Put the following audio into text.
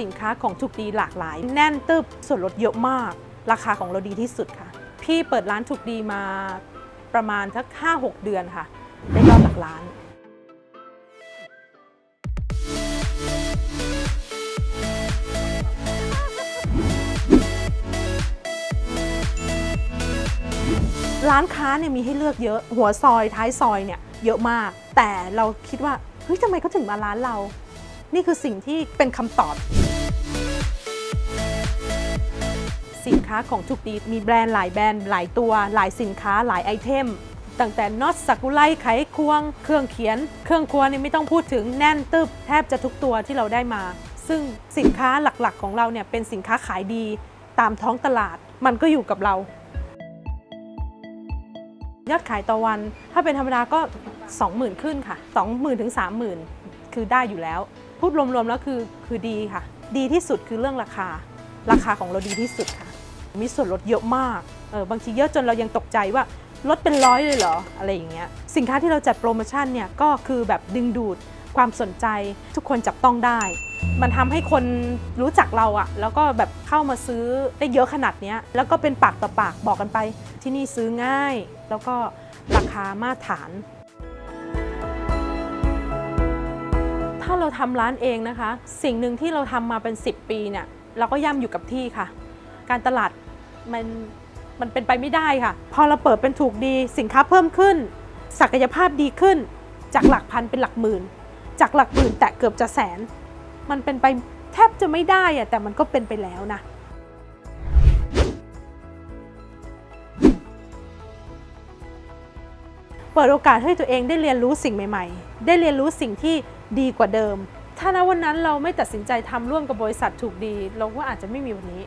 สินค้าของถูกดีหลากหลาย แน่นตึบส่วนลดเยอะมาก ราคาของเราดีที่สุดค่ะ พี่เปิดร้านถูกดีมาประมาณสัก5-6 เดือนค่ะ ได้ยอดหลักล้านร้านค้าเนี่ยมีให้เลือกเยอะหัวซอยท้ายซอยเนี่ยเยอะมาก แต่เราคิดว่าเฮ้ยทำไมเขาถึงมาร้านเรา นี่คือสิ่งที่เป็นคำตอบ สินค้าของทุกดีมีแบรนด์หลายแบรนด์หลายตัว หลายสินค้าหลายไอเทมตั้งแต่น็อตสักุไลไขควง เครื่องเขียน เครื่องครัวนี่ไม่ต้องพูดถึงแน่นตึบแทบจะทุกตัวที่เราได้มา ซึ่งสินค้าหลักๆของเราเนี่ยเป็นสินค้าขายดี ตามท้องตลาดมันก็อยู่กับเรา ยอดขายต่อวัน ถ้าเป็นธรรมดาก็ 20,000 ขึ้นค่ะ 20,000ถึง30,000 คือได้อยู่แล้ว พูดรวมๆแล้วคือคือดีค่ะ ดีที่สุดคือเรื่องราคา ราคาของเราดีที่สุดค่ะ มีส่วนลดเยอะมากเออบางทีเยอะจนเรายังตกใจว่าลดเป็นร้อยเลยเหรออะไรอย่างเงี้ยสินค้าที่เราจัดโปรโมชั่นเนี่ยก็คือแบบดึงดูดความสนใจทุกคนจับต้องได้ มันทำให้คนรู้จักเราอะแล้วก็แบบเข้ามาซื้อได้เยอะขนาดนี้แล้วก็เป็นปากต่อปากบอกกันไป ที่นี่ซื้อง่าย แล้วก็ราคามาตรฐาน ถ้าเราทำร้านเองนะคะ สิ่งหนึ่งที่เราทำมาเป็น 10 ปีเนี่ยเราก็ย่ำอยู่กับที่ค่ะ การตลาด มันมันเป็นไปไม่ได้ค่ะ พอเราเปิดเป็นถูกดีสินค้าเพิ่มขึ้น ศักยภาพดีขึ้น จากหลักพันเป็นหลักหมื่น จากหลักหมื่นแตะเกือบจะแสน มันเป็นไปแทบจะไม่ได้อะแต่มันก็เป็นไปแล้วนะเปิดโอกาสให้ตัวเองได้เรียนรู้สิ่งใหม่ๆ ได้เรียนรู้สิ่งที่ดีกว่าเดิม ถ้าณวันนั้นเราไม่ตัดสินใจทำร่วมกับบริษัทถูกดี เราก็อาจจะไม่มีวันนี้